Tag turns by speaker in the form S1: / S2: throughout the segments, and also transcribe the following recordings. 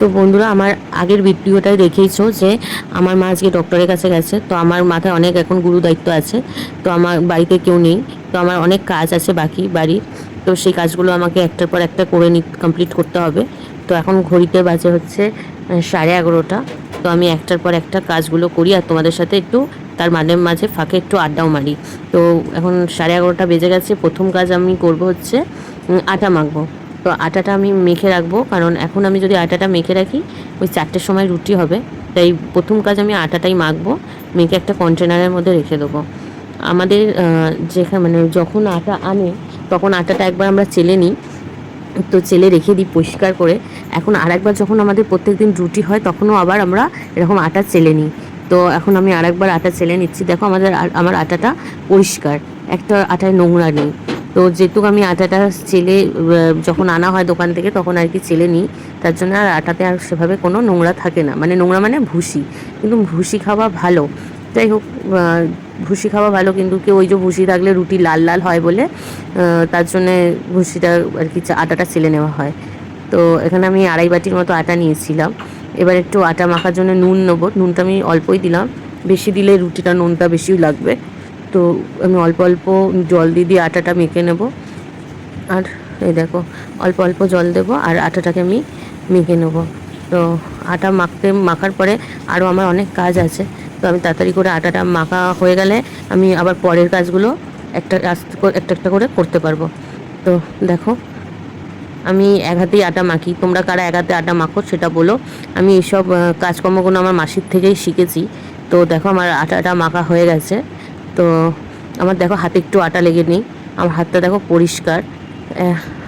S1: তো বন্ধুরা, আমার আগের ভিডিওটাই দেখেইছো যে আমার মা আজকে ডক্টরের কাছে গেছে। তো আমার মাথায় অনেক এখন গুরু দায়িত্ব আছে। তো আমার বাড়িতে কেউ নেই। তো আমার অনেক কাজ আছে বাকি বাড়ির। তো সেই কাজগুলো আমাকে একটার পর একটা করে নি কমপ্লিট করতে হবে। তো এখন ঘড়িতে বাজে হচ্ছে সাড়ে এগারোটা। তো আমি একটার পর একটা কাজগুলো করি আর তোমাদের সাথে একটু, তার মাঝে মাঝে ফাঁকে একটু আড্ডাও মারি। তো এখন সাড়ে এগারোটা বেজে গেছে। প্রথম কাজ আমি করব হচ্ছে আটা মাখবো। তো আটাটা আমি মেখে রাখব, কারণ এখন আমি যদি আটাটা মেখে রাখি, ওই চারটের সময় রুটি হবে। তাই প্রথম কাজ আমি আটাটাই মাখবো, মেখে একটা কন্টেনারের মধ্যে রেখে দেবো। আমাদের যেখানে মানে যখন আটা আনে, তখন আটাটা একবার আমরা চেলে নিই। তো চেলে রেখে দিই পরিষ্কার করে। এখন আরেকবার যখন আমাদের প্রত্যেক দিন রুটি হয়, তখনও আবার আমরা এরকম আটা চেলে নিই। তো এখন আমি আরেকবার আটা চেলে নিচ্ছি। দেখো আমাদের আমার আটাটা পরিষ্কার। একটা আটায় নোংরা নেই। তো যেহেতু আমি আটাটা চেলে যখন আনা হয় দোকান থেকে তখন আর কি চেলে নিই, তার জন্য আর আটাতে আর সেভাবে কোনো নোংরা থাকে না। মানে নোংরা মানে ভুসি, কিন্তু ভুসি খাওয়া ভালো। যাই হোক ভুসি খাওয়া ভালো, কিন্তু কেউ ওই যে ভুসি থাকলে রুটি লাল লাল হয় বলে তার জন্যে ভুসিটা আর কি আটাটা ছেলে নেওয়া হয়। তো এখানে আমি আড়াই বাটির মতো আটা নিয়েছিলাম। এবার একটু আটা মাখার জন্য নুন নেব। নুনটা আমি অল্পই দিলাম। বেশি দিলে রুটিটা, নুনটা বেশি লাগবে। তো আমি অল্প অল্প জল দিয়ে দিয়ে আটাটা মেখে নেব। আর এই দেখো, অল্প অল্প জল দেবো আর আটাটাকে আমি মেখে নেব। তো আটা মাখতে, মাখার পরে আরও আমার অনেক কাজ আছে। তো আমি তাড়াতাড়ি করে আটাটা মাখা হয়ে গেলে আমি আবার পরের কাজগুলো একটা একটা একটা করে করতে পারব। তো দেখো, আমি এক হাতেই আটা মাখি। তোমরা কারা এক হাতে আটা মাখো সেটা বলো। আমি এইসব কাজকর্মগুলো আমার মাসির থেকেই শিখেছি। তো দেখো, আমার আটাটা মাখা হয়ে গেছে। তো আমার দেখো হাতে একটু আটা লেগে নেই। আমার হাতটা দেখো পরিষ্কার।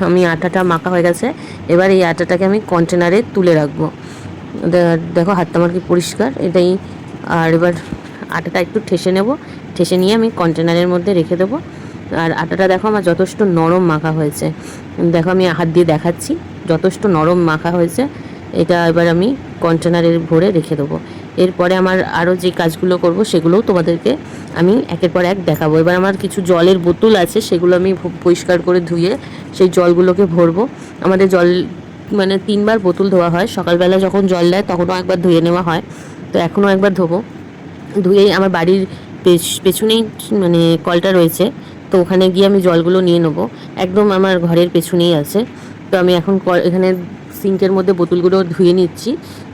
S1: আমি আটাটা মাখা হয়ে গেছে। এবার এই আটাটাকে আমি কন্টেনারে তুলে রাখব। দেখো হাতটা আমার কি পরিষ্কার। এটাই, আর এবার আটাটা একটু ঠেসে নেব। ঠেসে নিয়ে আমি কন্টেনারের মধ্যে রেখে দেবো। আর আটাটা দেখো আমার যথেষ্ট নরম মাখা হয়েছে। দেখো আমি হাত দিয়ে দেখাচ্ছি। যথেষ্ট নরম মাখা হয়েছে। এটা এবার আমি কন্টেনারের ভরে রেখে দেবো। এরপরে আমার আরও যে কাজগুলো করব, সেগুলোও তোমাদেরকে আমি একের পর এক দেখাবো। এবার আমার কিছু জলের বোতল আছে, সেগুলো আমি পরিষ্কার করে ধুয়ে সেই জলগুলোকে ভরবো। আমাদের জল মানে তিনবার বোতল ধোয়া হয়। সকালবেলা যখন জল দেয়, তখনও একবার ধুয়ে নেওয়া হয়। তো এখনও একবার ধোবো। ধুয়ে আমার বাড়ির পেছ- পেছনেই মানে কলটা রয়েছে। তো ওখানে গিয়ে আমি জলগুলো নিয়ে নেব। একদম আমার ঘরের পেছনেই আছে। তো আমি এখন এখানে সিঙ্কের মধ্যে বোতলগুলো ধুয়ে নিচ্ছি।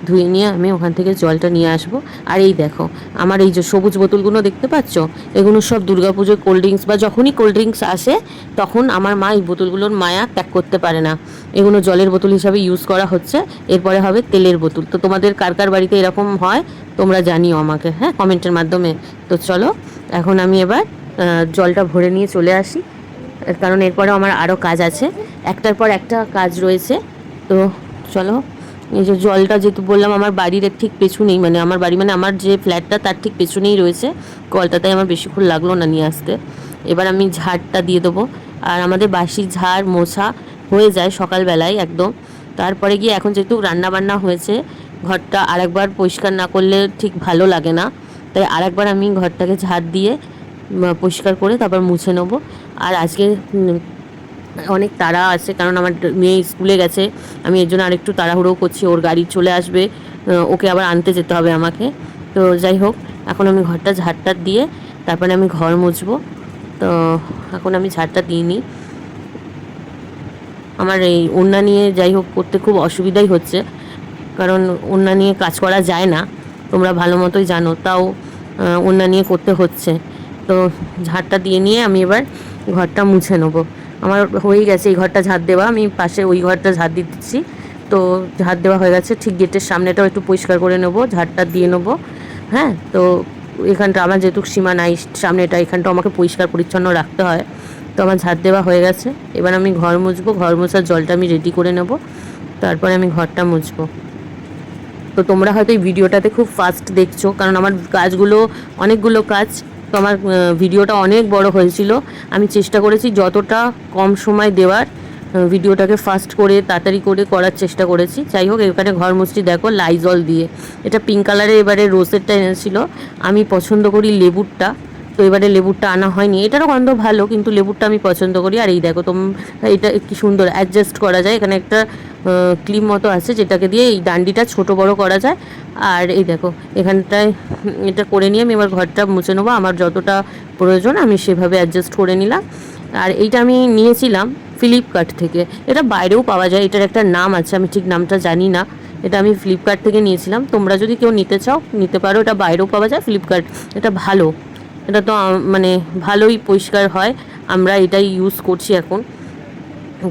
S1: ধুয়ে নিয়ে আমি ওখান থেকে জলটা নিয়ে আসব। আর এই দেখো, আমার এই যে সবুজ বোতলগুলো দেখতে পাচ্ছ? এগুলো সব দুর্গাপুজোর কোল্ড ড্রিঙ্কস বা যখনই কোল্ড ড্রিঙ্কস আসে, তখন আমার মা এই বোতলগুলোর মায়া ত্যাগ করতে পারে না। এগুলো জলের বোতল হিসাবে ইউজ করা হচ্ছে। এরপরে হবে তেলের বোতল। তো তোমাদের কার কার বাড়িতে এরকম হয়, তোমরা জানিও আমাকে হ্যাঁ কমেন্টের মাধ্যমে। তো চলো, এখন আমি এবার জলটা ভরে নিয়ে চলে আসি। কারণ এরপরেও আমার আরও কাজ আছে। একটার পর একটা কাজ রয়েছে। তো চলো, এই যে জলটা যেহেতু বললাম আমার বাড়ির ঠিক পেছনেই মানে আমার বাড়ি মানে আমার যে ফ্ল্যাটটা তার ঠিক পেছনেই রয়েছে। কলটা তাই আমার বেশিক্ষণ লাগল না নিয়ে আসতে। এবার আমি ঝাড়টা দিয়ে দেবো। আর আমাদের বাসি ঝাড় মোছা হয়ে যায় সকালবেলায় একদম। তারপরে গিয়ে এখন যেহেতু রান্না বান্না হয়েছে, ঘরটা আরেকবার পরিষ্কার না করলে ঠিক ভালো লাগে না। তাই আরেকবার আমি ঘরটাকে ঝাড় দিয়ে পরিষ্কার করে তারপর মুছে নেব। আর আজকে অনেক তাড়া আছে, কারণ আমার মেয়ে স্কুলে গেছে। আমি এর জন্য আরেকটু তাড়াহুড়ো করছি, ওর গাড়ি চলে আসবে ওকে আবার আনতে যেতে হবে আমাকে। তো যাই হোক, এখন আমি ঘরটা ঝাড়টা দিয়ে তারপরে আমি ঘর মুছবো। তো এখন আমি ঝাড়টা দিয়ে নিই। আমার এই ওড়না নিয়ে যাই হোক, করতে খুব অসুবিধাই হচ্ছে। কারণ ওড়না নিয়ে কাজ করা যায় না, তোমরা ভালো মতোই জানো, তাও ওড়না নিয়ে করতে হচ্ছে। তো ঝাড়টা দিয়ে নিয়ে আমি এবার ঘরটা মুছে নেব। আমার হয়ে গেছে, এই ঘরটা ঝাড় দেওয়া। আমি পাশে ওই ঘরটা দিয়ে দিচ্ছি। তো ঝাঁট দেওয়া হয়ে গেছে, ঠিক গেটের সামনেটাও একটু পরিষ্কার করে নেব ঝাড়টা দিয়ে নেব। হ্যাঁ তো এখানটা আমার যেহেতু সীমা নাই, সামনেটা এখানটা আমাকে পরিষ্কার পরিচ্ছন্ন রাখতে হয়। তো আমার ঝাঁট দেওয়া হয়ে গেছে। এবার আমি ঘর মুছবো, ঘর মোছার জলটা আমি রেডি করে নেব। তারপরে আমি ঘরটা মুছবো। তো তোমরা হয়তো এই ভিডিওটাতে খুব ফাস্ট দেখছ, কারণ আমার কাজগুলো, অনেকগুলো কাজ তো আমার ভিডিওটা অনেক বড় হয়েছিল। আমি চেষ্টা করেছি যতটা কম সময় দেওয়ার ভিডিওটাকে ফাস্ট করে, তাড়াতাড়ি করে করার চেষ্টা করেছি। যাই হোক, এখানে ঘর মুছটি দেখো লাইজল দিয়ে। এটা পিঙ্ক কালারের এবারে রোসেরটা এনেছিল। আমি পছন্দ করি লেবুরটা। তো এবারে লেবুরটা আনা হয়নি। এটারও গন্ধ ভালো, কিন্তু লেবুরটা আমি পছন্দ করি। আর এই দেখো, তোম, এটা কি সুন্দর অ্যাডজাস্ট করা যায়। এখানে একটা ক্লিপ মতো আছে যেটাকে দিয়ে এই ডান্ডিটা ছোট বড় করা যায়। আর এই দেখো, এখানটায় এটা করে নিয়ে আমি এবার ঘরটা মুছে নেব। আমার যতটা প্রয়োজন আমি সেভাবে অ্যাডজাস্ট করে নিলাম। আর এইটা আমি নিয়েছিলাম ফ্লিপকার্ট থেকে। এটা বাইরেও পাওয়া যায়, এটার একটা নাম আছে, আমি ঠিক নামটা জানি না। এটা আমি ফ্লিপকার্ট থেকে নিয়েছিলাম। তোমরা যদি কেউ নিতে চাও, নিতে পারো, এটা বাইরেও পাওয়া যায়। ফ্লিপকার্ট এটা ভালো। এটা তো মানে ভালোই পরিষ্কার হয়। আমরা এটাই ইউজ করছি এখন।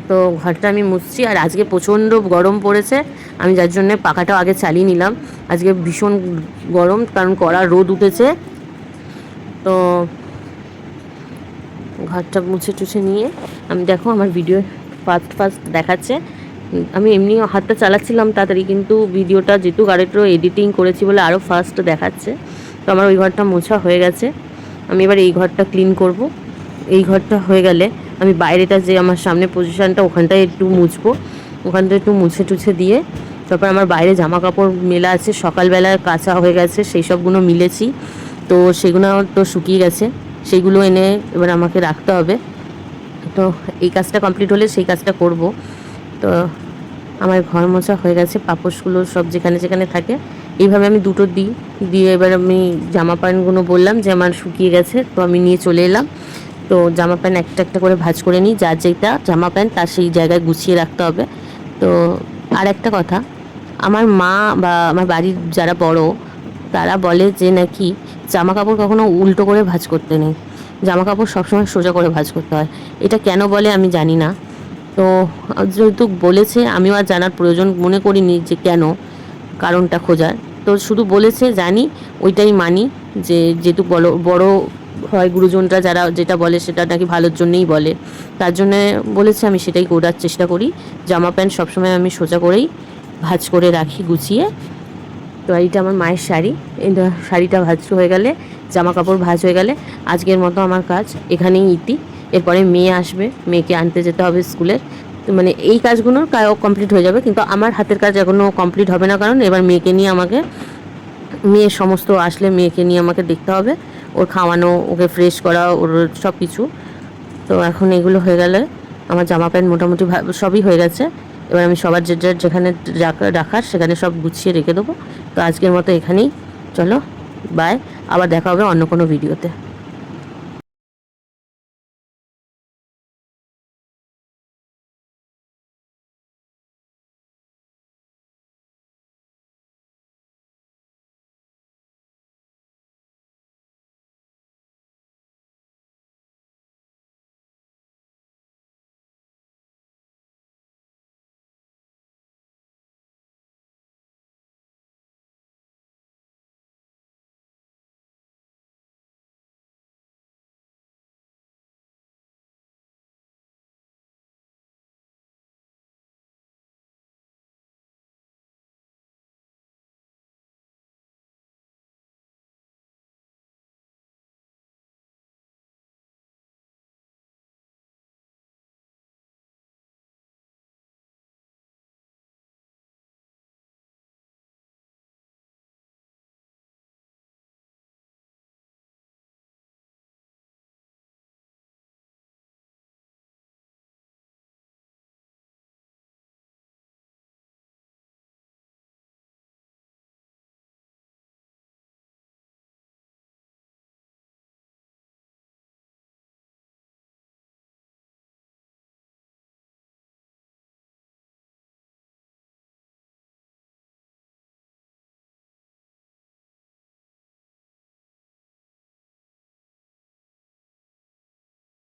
S1: তো ঘরটা আমি মুছছি আর আজকে প্রচণ্ড গরম পড়েছে। আমি যার জন্য পাখাটাও আগে চালিয়ে নিলাম। আজকে ভীষণ গরম, কারণ কড়া রোদ উঠেছে। তো ঘরটা মুছে টুছে নিয়ে আমি দেখো আমার ভিডিও ফার্স্ট ফার্স্ট দেখাচ্ছে। আমি এমনি হাতটা চালাচ্ছিলাম তাড়াতাড়ি, কিন্তু ভিডিওটা যেহেতু আরেকটু এডিটিং করেছি বলে আরও ফার্স্ট দেখাচ্ছে। তো আমার ওই ঘরটা মোছা হয়ে গেছে। আমি এবার এই ঘরটা ক্লিন করব। এই ঘরটা হয়ে গেলে আমি বাইরেটা যে আমার সামনে পজিশনটা ওখানটায় একটু মুছবো। ওখানটা একটু মুছে টুছে দিয়ে, তারপর আমার বাইরে জামা কাপড় মেলা আছে সকালবেলায় কাঁচা হয়ে গেছে, সেই সবগুলো মিলেছি। তো সেগুলো তো শুকিয়ে গেছে সেইগুলো এনে এবার আমাকে রাখতে হবে। তো এই কাজটা কমপ্লিট হলে সেই কাজটা করব। তো আমার ঘর মোছা হয়ে গেছে, পাপোশগুলো সব যেখানে যেখানে থাকে। এইভাবে আমি দুটো দিই, দিয়ে এবার আমি জামা প্যান্টগুলো বললাম যে আমার শুকিয়ে গেছে, তো আমি নিয়ে চলে এলাম। তো জামা প্যান্ট একটা একটা করে ভাঁজ করে নিই যার যেটা জামা প্যান্ট তার সেই জায়গায় গুছিয়ে রাখতে হবে। তো আর একটা কথা, আমার মা বা আমার বাড়ির যারা বড়, তারা বলে যে নাকি জামা কাপড় কখনো উল্টো করে ভাঁজ করতে নেই। জামা কাপড় সবসময় সোজা করে ভাঁজ করতে হয়। এটা কেন বলে আমি জানি না। তো যেহেতু বলেছে, আমিও আর জানার প্রয়োজন মনে করিনি যে কেন, কারণটা খোঁজার। তো শুধু বলেছে জানি, ওইটাই মানি যে যেহেতু বড় বড় হয়, গুরুজনরা যারা যেটা বলে সেটা নাকি ভালোর জন্যেই বলে। তার জন্য বলেছে আমি সেটাই করার চেষ্টা করি। জামা প্যান্ট সবসময় আমি সোজা করেই ভাঁজ করে রাখি, গুছিয়ে। তো এইটা আমার মায়ের শাড়ি। এটা শাড়িটা ভাজ হয়ে গেলে, জামা কাপড় ভাজ হয়ে গেলে, আজকের মতো আমার কাজ এখানেই ইতি। এরপরে মেয়ে আসবে, মেয়েকে আনতে যেতে হবে স্কুলের তো মানে এই কাজগুলো কমপ্লিট হয়ে যাবে, কিন্তু আমার হাতের কাজ এখনও কমপ্লিট হবে না, কারণ এবার মেয়েকে নিয়ে আমাকে মেয়ের সমস্ত আসলে মেয়েকে নিয়ে আমাকে দেখতে হবে। ওর খাওয়ানো, ওকে ফ্রেশ করা, ওর সব কিছু তো এখন এগুলো হয়ে গেলে আমার জামা প্যান্ট মোটামুটি সবই হয়ে গেছে। এবার আমি সবার যে যার যেখানে রাখার সেখানে সব গুছিয়ে রেখে দেবো। তো আজকের মতো এখানেই। চলো বাই আবার দেখা হবে অন্য কোনো ভিডিওতে